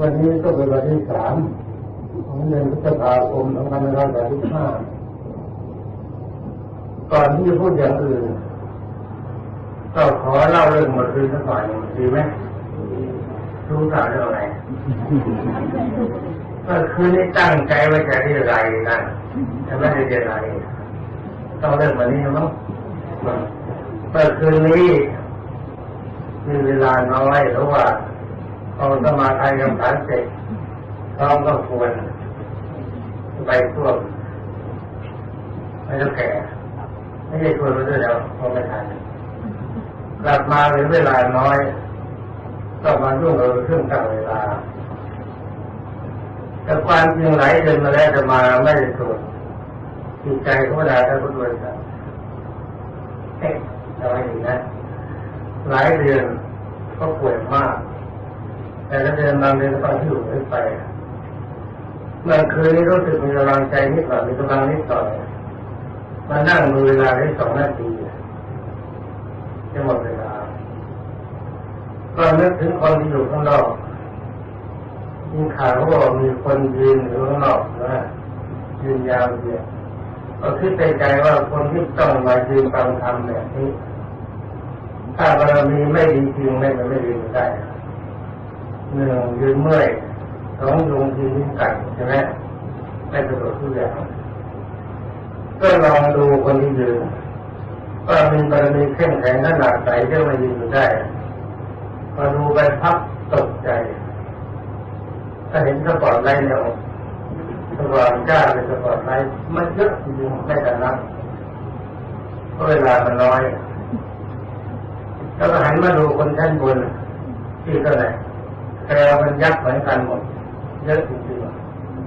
วันนี้ก็เป็นวันที่สามของเดือนพฤษภาคมสองพันห้าร้อยแปดสิบห้าก่อนที่จะพูดอย่างอื่นก็ขอเล่าเรื่องเมื่อคืนสักหน่อยหนึ่งดีไหมรู้ข่าวเรื่องอะไรเมื่อคืนนี้ตั้งใจว่าจะเรียอะไรกันแต่ไม่ได้เรียอะไรต้องเริ่มวันนี้มั้งเมื่อคืนนี้มีเวลาน้อยหรือว่า พอสมาทานกรรมฐานเสร็จท้องก็ควรไปท่วมไม่ต้องแก่ ไม่ได้ควรไปด้วยแล้วพอไม่ทันกลับมาเหลือเวลาน้อยต้องมาร่วงเราเครื่องตั้งเวลา แต่ความจริงไหลเดือนมาแล้วจะมาไม่ได้ตรวจจิตใจเขาเวลาท่านพุทธบริษัเอ๊ะทำไมอย่างนั้นหลายเดือนก็ป่วยมาก แต่ละเดือนบาเดือนก็ต้องที่อยู่ขึ้นไปเมื่อคืนนี้รู้สึกมีกำลังใจนิดหน่อยมีกำลังนิดหน่อยมานั่งดูเวลาได้สองนาทีจะหมดเวลาก็นึกถึงคนที่อยู่ข้างนอกยิงข่าวว่ามีคนยืนอยู่ข้างนอกนะยืนยาวเดียวก็คิดในใจว่าคนที่ต้องมายืนฟังธรรมแบบนี้ถ้าบารมีไม่ดีจริงไม่ไม่ดีได้ หนึ่งยืนเมื่อยสองยุงทีนิ้วกัดใช่ไหมไม่สะดวกทุกอย่างก็ลองดูคนที่ยืนว่ามีบารมีเข้มแข็งขนาดไหนที่มายืนได้มาดูไปพักตกใจถ้าเห็นสปอร์ตไลท์เนี่ยสปอร์ตจ้าเป็นสปอร์ตไลท์มันเยอะจริงไม่แต่นับเพราะเวลามันน้อยแล้วก็หันมาดูคนชั้นบนที่เท่าไหร่ แต่มันยักษ์เหมือนกันหมดเยอะจริง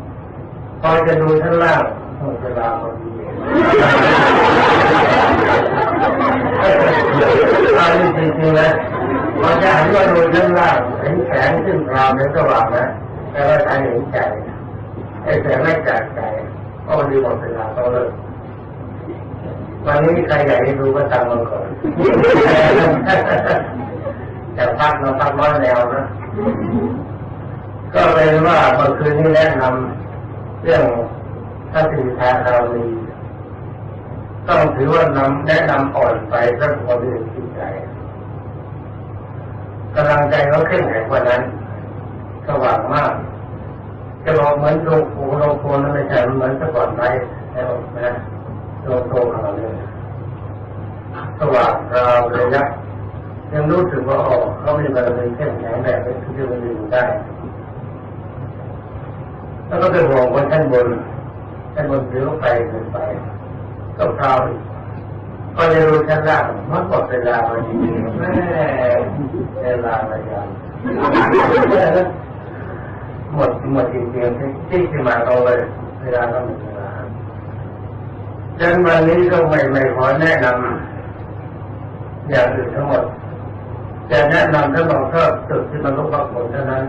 ๆพอจะดูชั้นล่างหมดเวลาพอดีอันนี้จริงๆนะพอจะหันมาดูชั้นล่างเห็นแสงขึ้นราวในสว่างนะแต่ว่าใจเห็นใจไอ้แสงไม่จัดใจก็ดีหมดเวลาต้องเลิกวันนี้ใครอยากให้ดูก็ตามมาก่อน แต่พักเราพักร้อยแนวนะก็เป็นว่าเมื่อคืนนี้แนะนำเรื่องทัศนิทาคารีต้องถือว่านำแนะนำอ่อนไปสักคนที่จิตใจกำลังใจเขาเข้มแข็งกว่านั้นสว่างมากจะบอกเหมือนโลงโพโลงโพนั่นไม่ใช่เหมือนสะก่อนไปแล้วนะโลงโพขนาดนี้สว่างราวระยะ ยังรู้สึกว่าอ๋อเขามีบารมีเข้มแข็งแบบที่จะมันอยู่ได้ แล้วก็เป็นห่วงคนชั้นบนชั้นบนเลี้ยวไปเดินไปก็พราวกก็จะรู้ชั้นล่างมันหมดเวลาพอดีแม่เวลาระยะหมดหมดจริงๆที่ที่จะมาเอาเลยเวลาก็หมดเวลาดังนั้นวันนี้ก็ไม่ไม่ขอแนะนำอย่างอื่นทั้งหมด จะแนะนำท่านบอกก็จุดที่มันลบบังผลเท่านั้น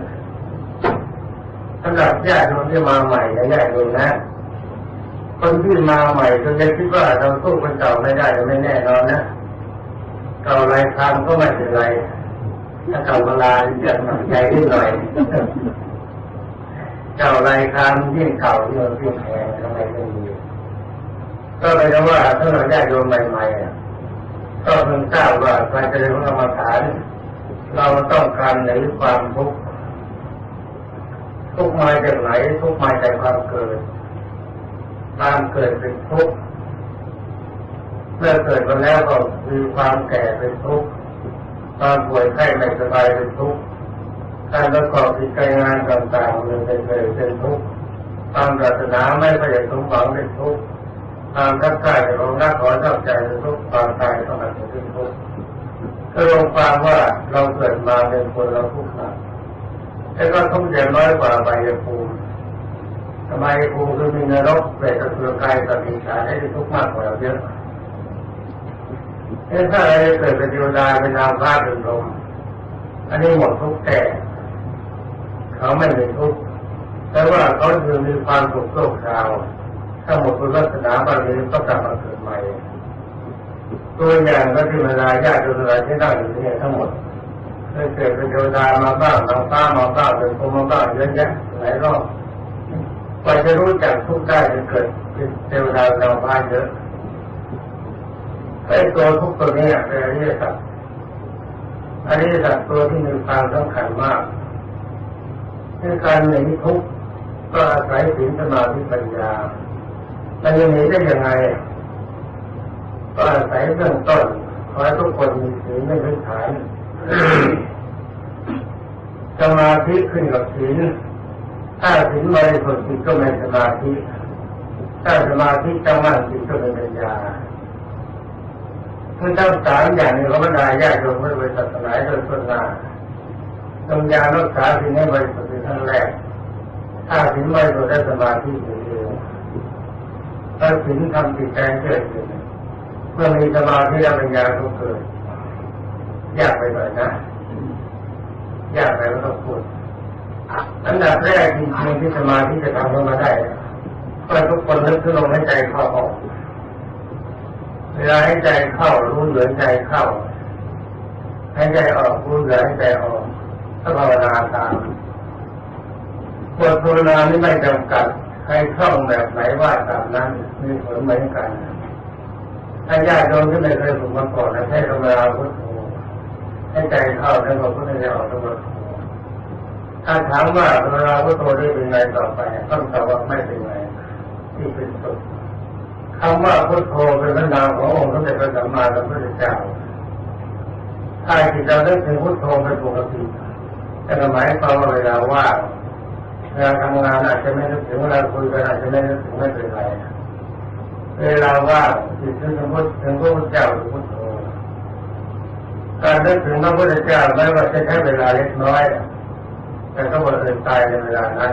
สำหรับญาติโยมที่มาใหม่นะญาติโยมนะ คนที่มาใหม่คนจะคิดว่าเราสู้คนเก่าไม่ได้ไม่แน่นอนนะเก่าไรคำก็ไม่เป็นไรถ้าเก่าเวลาจะหนักใจนิดหน่อยเก่าไรคำยิ่งเก่ายิ่งยิ่งแพงทำไมไม่ดีก็เลยว่าถ้าเราญาติโยมใหม่ๆก็เพิ่งทราบว่าการเจริญกรรมฐาน เราต้องการในความทุกข์ทุกมาจากไหนทุกมาจากความเกิดความเกิดเป็นทุกข์เมื่อเกิดมาแล้วก็มีความแก่เป็นทุกข์ความป่วยไข้ไม่สบายเป็นทุกข์การประกอบกิจการงานต่างๆมันเป็นเลยเป็นทุกข์ความปรารถนาไม่ประโยชน์สมหวังเป็นทุกข์ความทักทายของรักขอชอบใจเป็นทุกข์ความตายก็มันเป็นทุกข์ ก็ลงความว่าเราเกิดมาเป็นคนเราทุกข์หนักแล้วก็ทุกข์อย่างน้อยกว่าใบภูมิทำไมภูมิคือมีนรกเปรตสุรกายตัดสินใจให้ทุกข์มากกว่าเราเยอะเอ้ถ้าอะไรเกิดเป็นเทวดาเป็นนางฟ้าเป็นลมอันนี้หมดทุกข์แต่ เขาไม่มีทุกข์แต่ว่าเขาคือมีความสุขโลกชาวถ้าหมดบุญวัฒนาบารมีก็กลับมาเกิดใหม่ ตัวอย่างก็ที่เวลาญาติโยมที่นั่งอยู่ที่นี่ทั้งหมดเคยเกิดเป็นเทวดามาบ้างนางฟ้ามาบ้างเป็นพรหมมาบ้างยยอะแยะหลายรอบกว่าจะรู้จักทุกข์ได้จะเกิดเป็นเทวดาเราบ้านเยอะไอ้ตัวทุกตัวนี้เป็นอริยสัจอริยสัจตัวที่มีความสำคัญมากในการหนีทุกข์ก็อาศัยศีลสมาธิปัญญามันจะหนีได้ยังไง ก็อาศัยเบื้องต้นขอให้ทุกคนมีศีลในพื้นฐานสมาธิขึ้นกับศีลถ้าศีลบริสุทธิ์จิตก็เป็นสมาธิถ้าสมาธิตั้งมั่นจิตก็เป็นปัญญาคือทั้งสามอย่างนี้เขาบรรดาญาโยมไม่ไปศาสนาโดยส่วนหน้าต้องยารักษาศีลให้บริสุทธิ์เป็นขั้นแรก ถ้าศีลบริสุทธิ์ได้สมาธิอยู่เองถ้าศีลทำจิตใจเกิดขึ้น เมื่อมีสมาธิแล้วปัญญาก็เกิดยากไปหน่อยนะยากไปก็ต้องพูดอันดับแรกจริงๆที่สมาธิจะทำขึ้นมาได้ก็ทุกคนนึกถึงลมหายใจเข้าออกเวลาให้ใจเข้ารู้เหลือใจเข้าให้ใจออกรู้เหลือให้ใจออกถ้าภาวนาตามบทภาวนานไม่จำกัดใครคล่องแบบไหนว่าตามนั้นมีผลเหมือนกัน ถ้าญาติโยมที่ไม่เคยฝึกมาก่อนให้ธรรมดาพุทโธให้ใจเข้าแล้วก็พุทธเจ้าทั้งหมดถ้าถามว่าธรรมดาพุทโธได้เป็นไงต่อไปต้องตอบว่าไม่เป็นไงที่เป็นสุขคำว่าพุทโธเป็นพระนามขององค์พระเดชพระสัมมาสัมพุทธเจ้าถ้าจิตเราได้ถึงพุทโธเป็นปกติแต่หมายความว่าเวลาว่างเวลาทำงานอาจจะไม่นึกถึงเวลาคุยกันอาจจะไม่นึกถึงไม่เป็นไร เวลาว่าจิตถึงพุทถึงพระพุทธเจ้าหรือพุทโธการนึกถึงพระพุทธเจ้าไม่ว่าจะใช้เวลาเล็กน้อย แต่ถ้าวันอื่นตายในเวลานั้น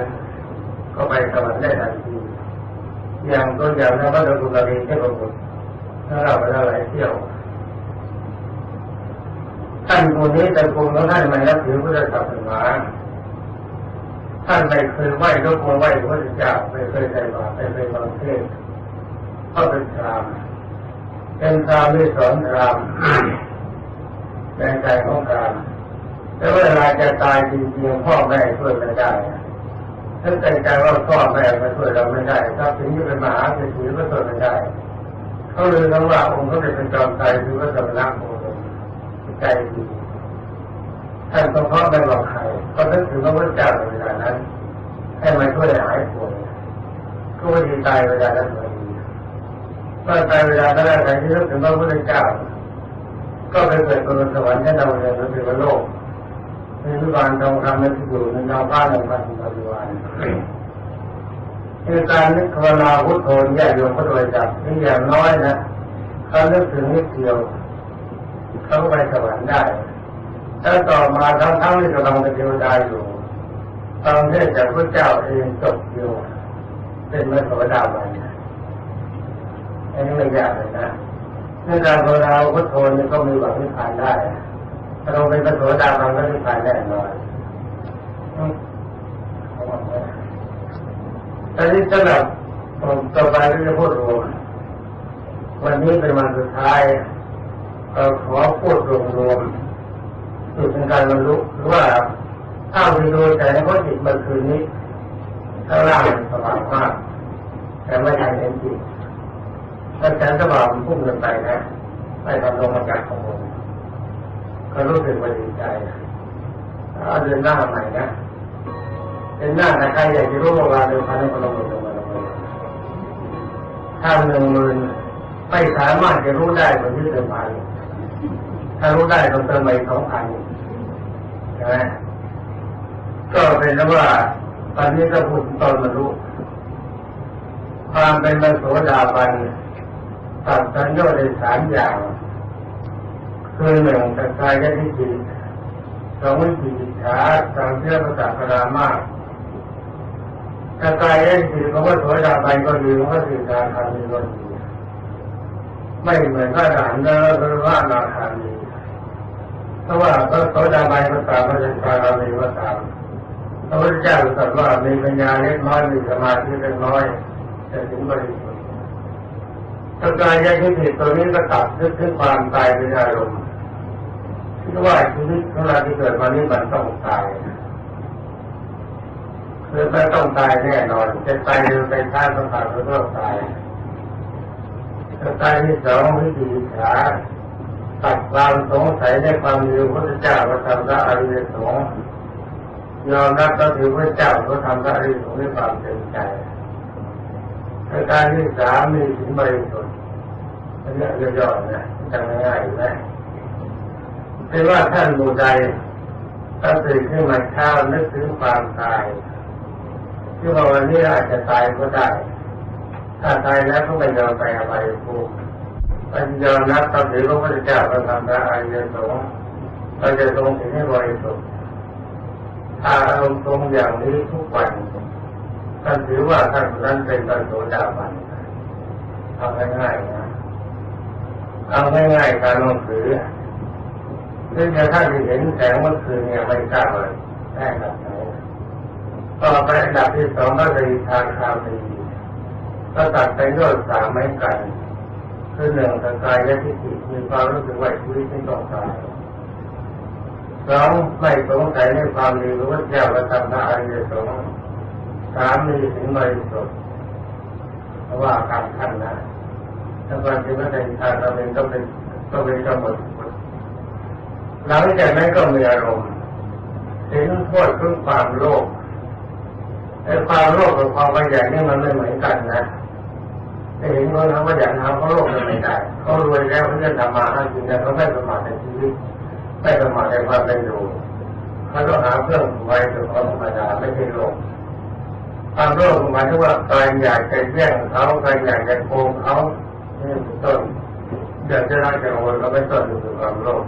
ก็ไปสวรรค์ได้ทันทีอย่างตัวอย่างนะว่าเราดูกรณีเทพบุตรถ้าเราไปแล้วหลายเที่ยวท่านคนนี้แต่คนของท่านไม่นับถือพุทธศาสนาท่านไม่เคยไหว้ยกมือไหว้พระเจ้าไม่เคยใส่บาตรไม่เคยฟังเทศ ก็เป็นพรามเป็นพรามที่สอนพรามในใจของพรามแต่เวลาจะตายจริงๆพ่อแม่ช่วยไม่ได้ถ้าใจใจว่าพ่อแม่มาช่วยเราไม่ได้ถ้าถึงจะเป็นมหาเศรษฐีก็ช่วยไม่ได้เขาเลยคำว่าองค์เขาเป็นจอมใจคือว่าสำนักองค์ใจดีท่านต้องเพราะไม่บอกใครก็นึกถึงพระพุทธเจ้าในเวลานั้น ให้มาช่วยหายป่วยก็ไม่ดีตายเวลานั้นเลย เมื่อตายเวลานั้นใครที่นึกถึงพระพุทธเจ้า ก็ไปเกิดบนสวรรค์ชั้นดาวเรืองหรือโลกในวิบาลทองคำในที่อยู่ในดาวบ้านในพันธุ์ปฏิวัติในการนึกภาวนาพุทโธแยกโยมพระโดยจับนี่อย่างน้อยนะเขานึกถึงนิดเดียวเขาไปสวรรค์ได้ถ้าต่อมาทั้งทั้งที่กำลังเป็นเทวดาอยู่ตอนเทศจากพระเจ้าเองจบอยู่เป็นมรสวดาบัน อันนี้ไม่ยากเลยนะในการาวนาพุทโธนี่ก็มีหวังนิพพานได้ถ้าเราเป็นพระโสดาบันก็นิพพานแน่นอนตอนนี้สำหรับต่อไปก็จะพูดรวมวันนี้เป็นวันสุดท้ายเราขอพูดรวมๆจุดในการบรรลุหรือว่าถ้าไปดูแต่ในข้อจิตเมื่อคืนนี้ข้างล่างสว่างมากแต่ไม่ทันเห็นจิต ถ้าแสงสว่างมันพุ่งเกินไปนะไม่ทำลงมาจากของผมก็รู้สึกว่าดีใจเอาเดินหน้าใหม่นะเดินหน้านะใครอยากจะรู้ว่าเดินพันให้คนลงมือลงมาลงมือถ้าหนึ่งหมื่นไม่สามารถจะรู้ได้คนที่เดินพันถ้ารู้ได้ต้องเติมไปสองพันใช่ไหมก็เป็นแล้วว่าตอนนี้ก็พูดตอนมารู้ความเป็นมรโสดาบัน ตัดสัญญาในสามอย่างคือหนึ่งตะกายยทิฏฐิสองวิจิตขาสามเชื่อประสาทรามากตะกายยทิฏฐิของพระโสดาบันก็ดีเของพระสิทธาคามีก็ดีไม่เหมือนพระอรหันต์และพระว่านาคามีเพราะว่าพระโสดาบันก็ตามพระสิทธาคามีก็ตามพระพุทธเจ้าตรัสว่ามีปัญญาเล็กน้อยมีสมาธิเล็กน้อยจะถึงบริสุท ถ้ากายยทิฏฐิตัวนี้ก็ตัดนึกถึงความตายเป็นอารมณ์คิดว่าชีวิตของเราที่เกิดมานี้มันต้องตายคือไม่ต้องตายแน่นอนจะตายหรือไปฆ่าต้องตายก็ต้องตายตายที่สองวิธีฉาตัดความสงสัยในความมีพระเจ้าพระธรรมพระอริยสงฆ์ยอมรับก็ถือพระเจ้าพระธรรมพระอริยสงฆ์ด้วยความเต็มใจ ประการที่สามมีสินบริสุทธิ์อันนี้ย่อๆนะจำง่ายๆนะเป็นว่าท่านบูใดถ้าตื่นขึ้นมาเช้านึกถึงความตายที่ว่าวันนี้อาจจะตายก็ได้ ถ้าตายแล้วก็ไม่ยอมไปอะไรภูมิมันยอมรับตับถือพระพุทธเจ้าพระธรรมพระอริยสงฆ์เราจะทรงถึงให้บริสุทธิ์ถ้าอารมณ์ทรงอย่างนี้ทุกวัน ท่านถือว่าท่านนั้นเป็นพระโสดาบันเอาง่ายๆนะเอาง่ายๆการลงถือซึ่งถ้าที่เห็นแสงเมื่อคืนเนี่ยไม่ทราบเลยแน่กับไหนต่อไปดับที่สองก็จะทางคามีก็ตัดไปด้วยสามไม้กันคือหนึ่งสกายและทิฏฐิมีความรู้สึกว่าชีวิตไม่ต้องตายสองไม่สงสัยในความดีหรือว่าเจ้าประทำพระอริยสงฆ์ สามมีถึงบริสุทธิ์เพราะว่าการขั้นนะถ้าความจริงว่าในทางเราเองก็เป็นก็เป็นกำหนดหลังจากนั้นก็มีอารมณ์เห็นโทษของความโลภไอ้ความโลภกับความขยันนี่มันไม่เหมือนกันนะไอ้เห็นคนเขาขยันทำเขาโลภกันไม่ได้เขารวยแล้วเขาจะทำมาหากินแต่เขาไม่ประมาทในชีวิตไม่ประมาทในความเป็นอยู่เขาต้องหาเพื่อนไว้ถึงความธรรมดาไม่ใช่โลภ ความโลภหมายถึงว่าใครอยากจะแย่งเขาใครอยากจะโกงเขานี่เป็นต้นอยากจะรักจะโอนก็ไม่ต้นคือความโลภ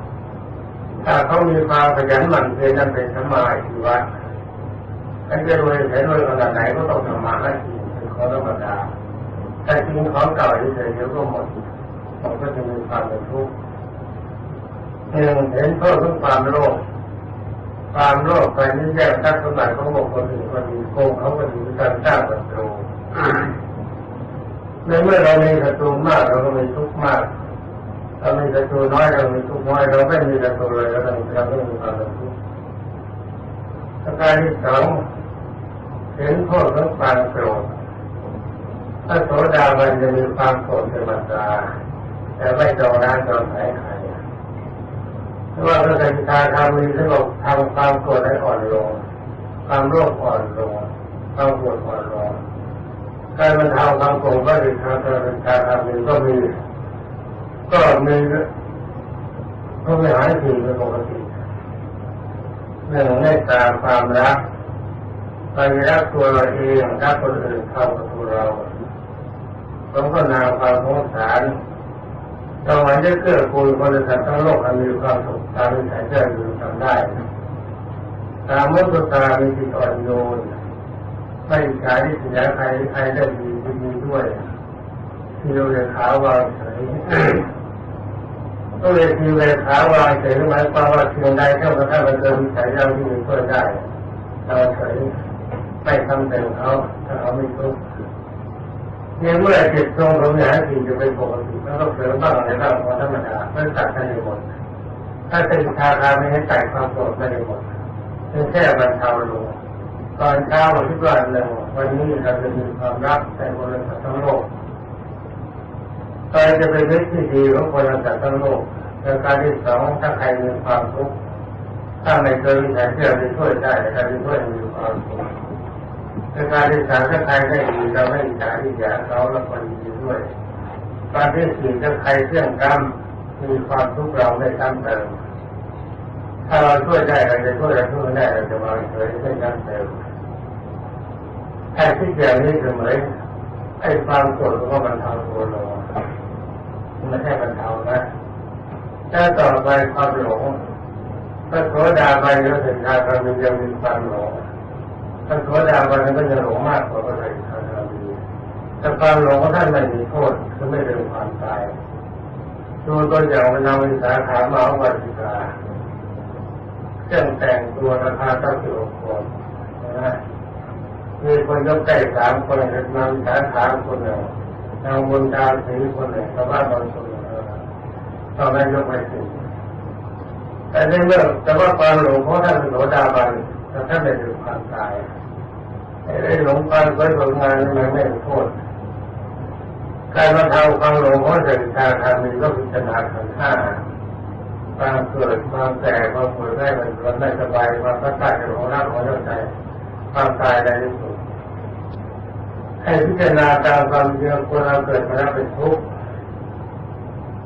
ถ้าเขามีความขยันหมั่นเพียรนั่นเป็นสมาธิวะท่านจะรวยแค่รวยขนาดไหนก็ต้องทำมาใหากินเป็นของธรรมดาถ้ากินของเก่าเฉยๆเดี๋ยวก็หมดมันก็จะมีความเป็นทุกข์หนึ่งเห็นโทษของความโลภ ความโลภไปนี่แย่งทรัพย์สมบัติของบุคคลอื่นก็ดีโกงเขาก็ดีการสร้างศัตรูในเมื่อเรามีศัตรูมากเราก็มีทุกข์มากเรามีศัตรูน้อยเรามีทุกข์น้อยเราไม่มีศัตรูเลยเราเราไม่มีความทุกข์ประการที่สองเห็นโทษของความโกรธถ้าโสดาบันจะมีความโกรธเป็นธรรมดาแต่ไม่จองร้านจองขายใคร ว่าพระสัญชาทำมีสงบทำความโกรธให้อ่อนลง ความโลภอ่อนลง ความโกรธอ่อนลงการบรรเทาความโกรธก็ดีทางพระสัญชาทำมีก็มี ก็มีก็ไม่หายทีเป็นปกติหนึ่งเมตตาความรักไปรักตัวเราเองรักคนอื่นเข้ากับตัวเราต้องก็นาความสงสาร เราหวังจะเกื้อกูลคนสัตว์ทั้งโลกให้มีความสุขตามที่แสนจะอยู่ทำได้ตามมุตตามีจิตอ่อนโยนไม่ใช้ที่เสียใครใครได้ดีดีด้วยที่เราเลยขาวางเฉยก็เลยทีเลยขาวางเฉยหมายความว่าเพียงใดเท่ากับถ้ามันเกินวิสัยเราที่มีช่วยได้เราเฉยไม่ทำแต่งเขาถ้าเขาไม่ทุกข์ เนี่ยเมื่อจิตตรงตรงนี้จิตจะเป็นปกติแล้วก็เสริมบ้างอะไรบ้างธรรมดาไม่ตัดกันในหมดถ้าเป็นชาคาไม่ให้ใส่ความโกรธไม่ได้หมดเป็นแค่บรรเทาลงตอนเช้าวันที่วันหนึ่งวันนี้เราจะมีความรักในบริษัททั้งโลกตอนจะเป็นวิธีดีของคนสัตว์ทั้งโลกประการที่สองถ้าใครมีความทุกข์ถ้าไม่เคยมีใครเชื่อจะช่วยได้แต่การช่วยมีความทุข ประการที่สามถ้าใครได้ดีเราไม่อิจฉาที่อยากเขาแล้วคนดีด้วยการที่สี่ถ้าใครเชื่องกรรมมีความทุกข์เราไม่ซ้ำเติมถ้าเราช่วยได้เราจะช่วยเราช่วยได้เราจะวางเฉยไม่ซ้ำเติมแค่ที่อย่างนี้เสมอไอ้ความโกรธก็มันทำตัวเราไม่ใช่บรรเทานะถ้าต่อไปความหลงถ้าโสดาบันก็ถึงการทำยังมีความหลง ถ้านโสดาบันก็จะหลงมากกว่าพระไตรปิฎกแต่ความหลงของท่านไม่มีโทษคือไม่เป็นความตายดูตัวอย่างมันนำวิสาขามาวัติกาเครื่องแต่งตัวราคาเก้าสิบหกคนนะมีคนยกใกล้สามคนนำวิสาขาคนหนึ่งนางบุญดาสีคนหนึ่งชาวบ้านบางคนตอนนั้นยกไปสิแต่ในเมื่อแต่ว่าความหลงของท่านเป็นโสดาบันแต่ท่านไม่ถึงความตาย ไอ้หลงความสวยสดงามมันไม่โทษการมาทำความหลงของสติทางธรรมมีก็พิจารณาขันธ์ห้าความเกิดความแก่ความป่วยได้มันมันไม่สบายความพัดพลาดของร่างของใจความตายในที่สุดให้พิจารณาตามความจริงคนเราเกิดมาแล้วเป็นทุกข์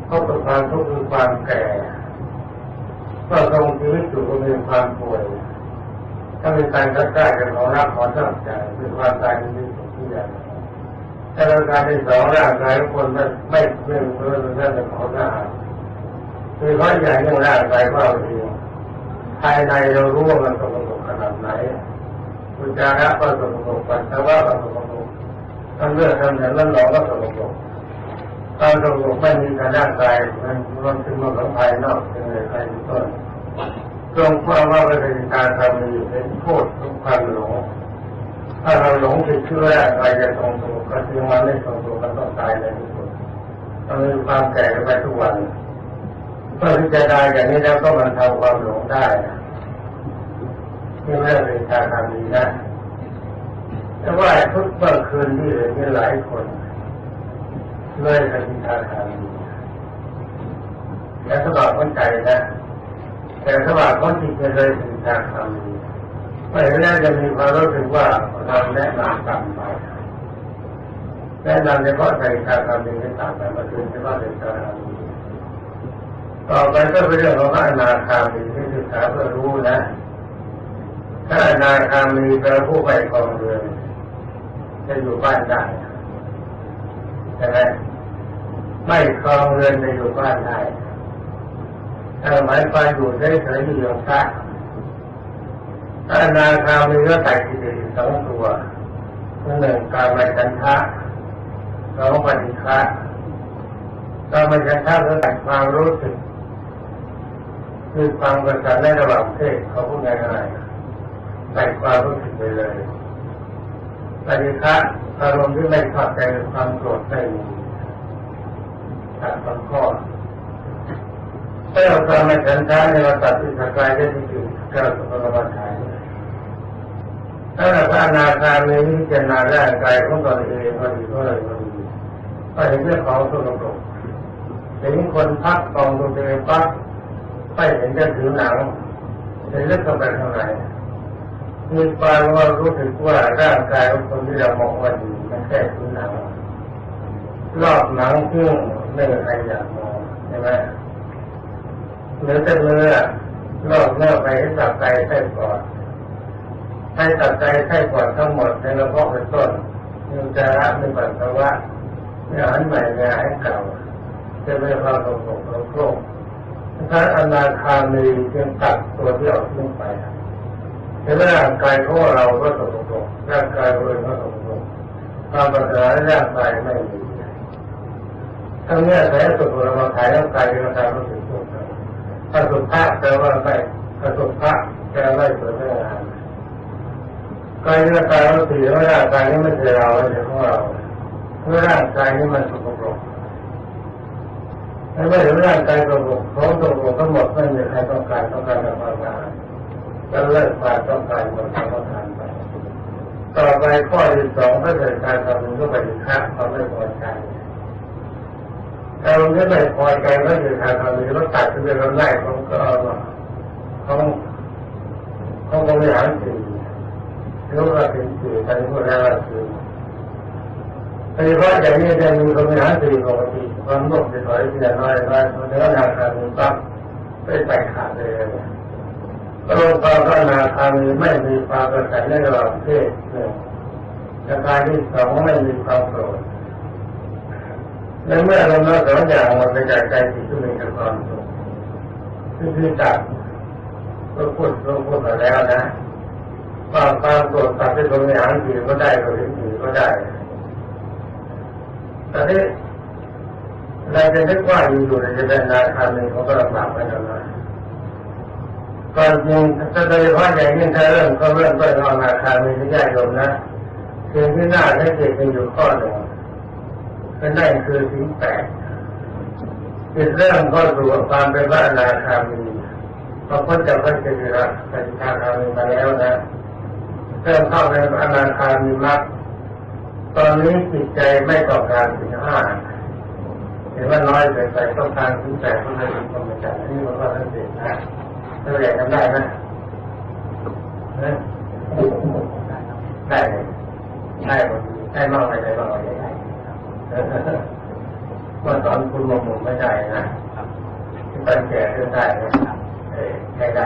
เพราะความทุกข์คือความแก่ก็ตรงชีวิตอยู่ก็มีความป่วย ถ้าเป็นการรักษากันของรักของตั้งใจคือความตายในที่สุดที่อย่ถ้าเราการที่สองร่างกายคนไม่ไม่เพื่อนเพื่อนเพื่อนเป็นของทหาคือเพราะอย่างนี้ร่างกายเราเองภายในเรารู้ว่ามันสกปรกขนาดไหนอุจจาระก็สกปรกปัสสาวะก็สกปรกทั้งเลือดทั้งเนื้อนั่นหลอก็สกปรกความสกปรกไม่มีการร่างกายมันมันคือมันของภายนอกเป็นอะไรเป็นต้น ตรงความว่าเป็นการทำมีเป็นโทษของความหลง ถ้าเราหลงติดเชื่ออะไรจะตรงตัวก็คือมันไม่ตรงตัวมันต้องตายในที่สุดต้องมีความแก่ไปทุกวันเมื่อพิจารณาอย่างนี้แล้วก็มันทำความหลงได้ที่ไม่เป็นการทำดีนะแต่ว่าทุกเมื่อคืนที่เหลือมีหลายคนเลยเป็นการทำดีและสบายคนใจนะ แต่สบายคนจิตเลยเป็นการทำดีไม่แน่จะมีความรู้สึกว่าเราแนะนำต่ำไปแนะนำเฉพาะใจการทำดีให้ต่ำไปมาถึงเฉพาะใจการทำดีต่อไปก็เป็นเรื่องของอนาคามีที่ศึกษาเพื่อรู้นะถ้าอนาคามีเป็นผู้ไปกองเรือนจะอยู่บ้านได้ใช่ไหมไม่ครองเรือนจะอยู่บ้านได้ ถ้าหมายความอยู่ได้เฉยอยู่อย่างพระถ้านาคามีก็ใส่กิเลสสองตัวหนึ่งการไม่ฉันทะสองปฏิฆะการไม่ฉันทะก็ใส่ความรู้สึกคือความกระสันในระหว่างเพศเขาพูดง่ายๆใส่ความรู้สึกไปเลยปฏิฆะอารมณ์ที่ไม่พอใจความโกรธไม่มีตัดบางข้อ ถ้าเราทำในฉันทะในเราตัดที่สกายได้ที่จริงก็สุภาพถ่ายถ้าเราพระนาคามีวิจารณาร่างกายของตนเองพอดีก็เลยพอดีก็เห็นเรื่องของสกปรกเห็นคนพักกองตัวเองพักไม่เห็นจะถือหนังเห็นเลือดเข้าไปข้างในมีความว่ารู้สึกว่าร่างกายของคนที่เรามองว่าดีมันแค่ถือหนังรอบหนังซึ่งไม่มีใครอยากมองใช่ไหม เนื้อแต่เนื้อรอบเนื้อไปให้ตับไตไส้ปอดให้ตับไตไส้ปอดทั้งหมดในกระเพาะเป็นต้นมีจาระมีปัสสาวะมีอาหารใหม่ในอาหารเก่าจะเป็นความกปรกโรคถ้าอนาคามีเพียงตัดตัวที่ออกทิ้งไปแต่ร่างกายของเราก็สกปรกร่างกายเราก็สกปรกความปัญหาร่างกายไม่มีทั้งนี้ใช้สุขเราถ่ายร่างกายร่างกายก็ สุขสุภาพแปลว่าไม่ถ้าสุภาพแปลว่าสวยงามกายร่างกายเราสีว่าร่างกายนี้ไม่ใช่เราไม่ใช่ของเราเพราะร่างกายนี้มันสกปรกถ้าไม่ว่าร่างกายสกปรกของสกปรกทั้งหมดไม่มีใครต้องการต้องการความงามก็เลิกความต้องการหมดความต้องการไปต่อไปข้อที่สองถ้าเกิดการทำมันก็ไปฆ่าความไม่พอใจเราไม่พอใจก็คือการทำมันก็ตัดเป็นลำไส้ของก็ของของบริหารสื่อรู้ว่าเป็นสื่อการพูดแล้วคือโดยเฉพาะอย่าง นี้จะมีหาสื่อปกติความโลภจะถอยทีละน้อยน้อยเนื้อนาคามีปั๊บไปใส่ขาดเลยก็ลงความพัฒนาคามีไม่มีความกระสันในระหว่างเพศหนึ่งประการที่สองไม่มีความโกรธในเมื่อเราเมื่อสองอย่างมันไปจากใจที่ทุกข์กับความสุขที่ที่ตัดก็พูดก็พูดมาแล้วนะคว่าความโกรธตัดที่ตรงนี้หางสีก็ได้ก็ถึงสีก็ได้ แต่ที่เราจะนึกว่าอยู่ๆจะเป็นนาคามีเขาก็ลำบากไปหน่อยก่อนจริงถ้าโดยเฉพาะอย่างยิ่งถ้าเริ่มก็เริ่มต้นนอนนาคามีที่ญาติโยมนะสิ่งที่น่าให้เกิดเป็นอยู่ข้อหนึ่งเป็นได้คือสิ่งแปดจิตเริ่มเข้าสู่ความเป็นพระนาคามีพอพ้นจากพระเจริญพระนาคามีมาแล้วนะเริ่มเข้าในอนาคามีมรรค ตอนนี้จิตใจไม่ต้องการถึงห้าเห็นว่าน้อยเกินไปต้องการถึงแต่ต้องการถึงความจำนี่มันก็ทั้งสิ้นนะเราอยากทำได้ไหมได้ได้ได้หมดได้มากไปได้มากไปได้เมื่อตอนคุณมองมุมไม่ได้นะที่ตั้งแก่ก็ได้นะเออได้ได้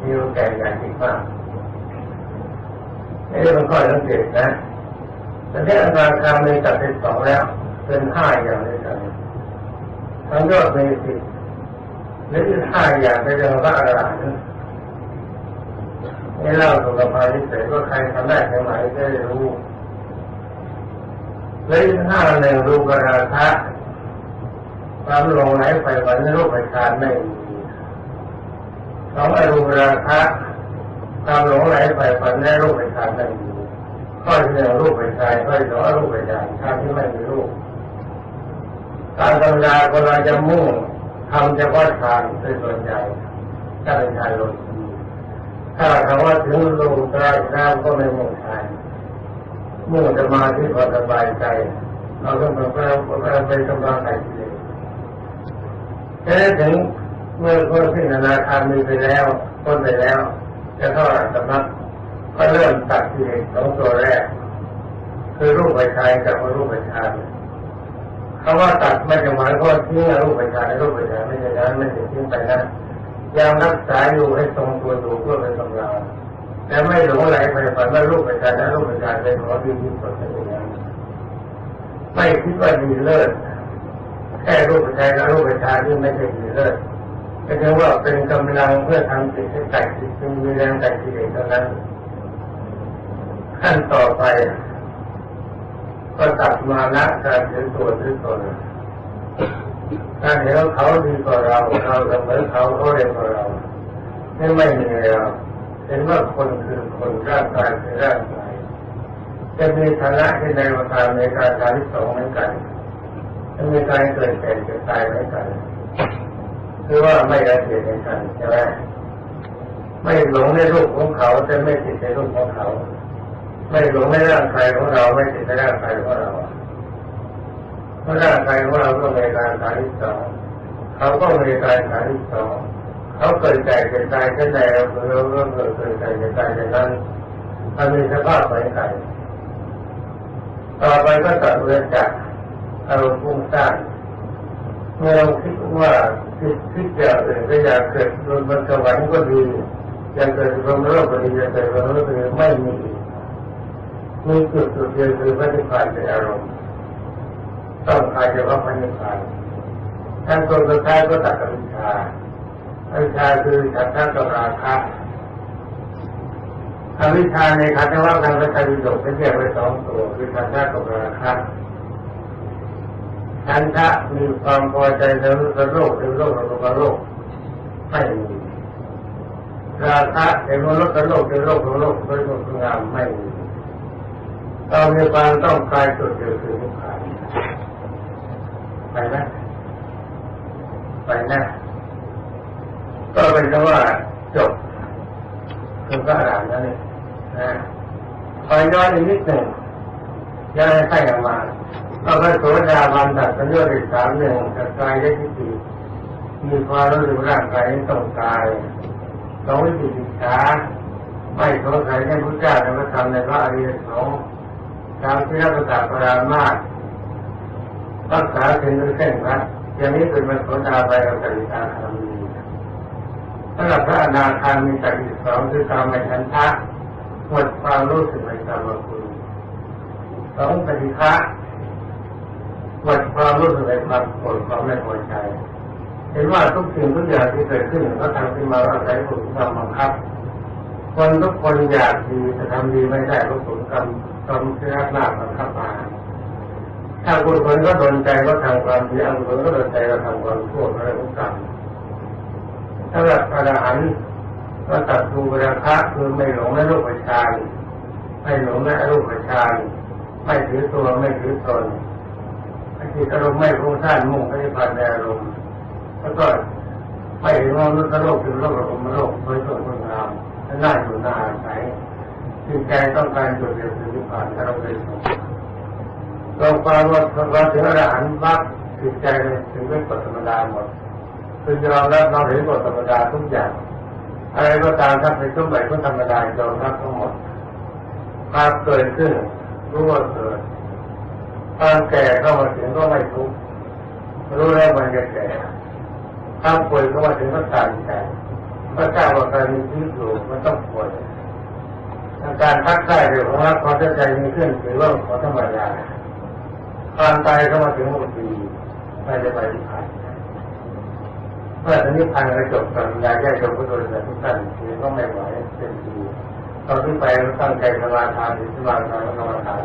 นี่รู้แก่อย่างจริงมากนี่มันก็สังเกตนะ แต่ที่อาการกามีตัดเป็นสองแล้ว เป็นห้าอย่างด้วยกันทั้งยอดมีสิบหรือห้าอย่างเป็นเรื่องว่าอะไรนี่เล่าสุขภาพที่เสร็จว่าใครทำได้แค่ไหนก็จะรู้เลยห้าหนึ่งรูปราคะความลงไหลไปวันในรูปประชานไม่มีสองอรูปราคะความหลงไหลไปวันในรูปประชานไม่มี ข้อที่หนึ่งรูปประชานข้อที่สองรูปประชานชาติที่ไม่มีรูปการธรรมดาคนเราจะมุ่งทำเฉพาะฌานเป็นส่วนใหญ่ถ้าเป็นฌานโลกีถ้าคำว่าถึงรูปตราน้ำก็ไม่มุ่งฌานมุ่งสมาธิพอสบายใจ เราต้องไปไปกำลังใจกิเลสแค่ถึงเมื่อคนที่นานาคามีไปแล้วพ้นไปแล้ว จะเข้าสำนัก ก็เริ่มตัดกิเลสสองตัวแรก คือรูปไปชายกับรูปไปชายคำว่าตัดไม่จะหมายว่าทิ้งรูปไปชายรูปไปชายไม่ใช่นั้นไม่ใช่ทิ้งไปนะยังรักษาอยู่ให้ทรงตัวอยู่เพื่อเป็นกำลังแต่ไม่หลงไหลไปฝันว่ารูปประชาและรูปประชาเป็นของดีที่สุดในอย่างไม่คิดว่าดีเลิศแค่รูปประชาและรูปประชาที่ไม่ใช่ดีเลิศก็เรียกว่าเป็นกำลังเพื่อทำจิตให้แตกจิตมีแรงแตกจิตเท่านั้น ขั้นต่อไป ก็ตัดมานะการถือตัวถือตนการเห็นเขาดีกว่าเราเราเสมอเขาเขาเร็วกว่าเราไม่ไม่มีเราเห็นว่าคนคือคนร่างกายคือร่างกายจะมีฐานะที่ในประกาในการการที่สองเหมือนกันจะมีการเกิดแก่เจ็บตายเหมือนกันคือว่าไม่ระเกียดในกันใช่ไหมไม่หลงในรูปของเขาแต่ไม่ติดในรูปของเขา ไม่หลงในร่างกายของเราไม่ติดในร่างกายของเราเพราะร่างกายของเราก็มีการฐานที่สองเขาก็มีการฐานที่สองเขาเกิดใจเกิดใจขึ้นในเราเราก็เกิดเกิดใจเกิดใจในนั้นมันมีสภาพเหมือนกันต่อไปก็ตัดเรื่องจากอารมณ์ฟุ้งซ่านเมื่อเราคิดว่าคิดคิดอย่างอื่นก็อยากเกิดบนบนสวรรค์ก็ดีอยากเกิดบนโลกก็ดีอยากเกิดบนโลกก็ดีไม่มี มีจุดจุดเดียวคือพระนิพพานเป็นอารมณ์ต้องการจะว่าพระนิพพานท่านคนสุดท้ายก็ตัดอวิชชาอวิชชาคือฉันทะกับราคะอวิชชาในขันธว่าทางพระไตรปิฎกจะแยกไว้สองตัวคือฉันทะกับราคะฉันทะมีความพอใจในรูปโลกในโลกในโลกไม่มีราคะในโลกในโลกในโลกในโลกในโลกงามไม่มี เรามีความต้องการจุดเดียวคือนิพพานไปนะไปนะก็เป็นคำว่าจบคือพระอรหันต์นั่นเองนะคอยย้อนอีกนิดหนึ่งย้อนให้ใกล้ออกมาก็พระโสดาบันตัดสัญญาสามหนึ่งกับกายได้ที่สี่มีความรู้สึกร่างกายต้องกายสองวิจิตรขาไม่สงสัยในพระเจ้าในพระธรรมในพระอริยสงฆ์ ตามที่รับประกาศปรามาสรักษาเป็นด้วยเส้นรัดอย่างนี้เป็นมรรคดาไปกับสริตาคามีสำหรับพระอนาคามีสักอีกสองคือการไม่ชันทะหมดความรู้สึกในกรรมคุณสองปฏิฆะหมดความรู้สึกในความโกรธความไม่พอใจ เห็นว่าทุกสิ่งทุกอย่างที่เกิดขึ้นก็ทำขึ้นมาอาศัยผลกรรมบังคับ คนทุกคนอยากดีแต่ทำดีไม่ได้เพราะผลกรรมกรรมที่รับหน้าบังคับมาถ้าบุญคนก็โดนใจก็ทำความดีอันคนก็โดนใจก็ทำความชั่วอะไรทุกกรรมสำหรับพระอรหันต์ก็ตัดดูราคะคือไม่หลงในรูปประชานไม่หลงในรูปปรชานไม่ถือตัวไม่ถือตนจิตอารมณ์ไม่ฟุ้งซ่านมุ่งไปที่ผ่านในอารมณ์แล้วก็ไม่เห็นว่าโลกโลกคือโลกอารมณ์โลกโดยส่วนคนงาม และน่าอยู่น่าอาศัยจิตใจต้องการจุดเดียวคือนิพพานแต่เราไม่ถึงเราความว่าเราถึงอรหันต์มรรคจิตใจนี่ถึงเป็นกฎธรรมดาหมดคือยอมรับเราเห็นกฎธรรมดาทุกอย่าง อะไรก็ตามถ้าเป็นทุกแบบก็ธรรมดายอมรับทั้งหมดความเกิดขึ้นรู้ว่าเกิดความแก่เข้ามาถึงก็ไม่ทุกข์รู้แล้วมันจะแก่ความป่วยเข้ามาถึงก็ตายใจ พระเจ้าว่าการมีชีวิตอยู่มันต้องป่วยอาการทักทายเรื่องของรักความเข้าใจมีขึ้นถือว่าขอธรรมดาความตายเข้ามาถึงหมดปีไม่ได้ไปที่ผ่านเมื่อถึงนิพพานกระจบกันยาแก้จบก็โดยแต่ทุกท่านถือก็ไม่ไหวเป็นทีตอนที่ไปตั้งใจสมาทานหรือสมาทานก็สมาทาน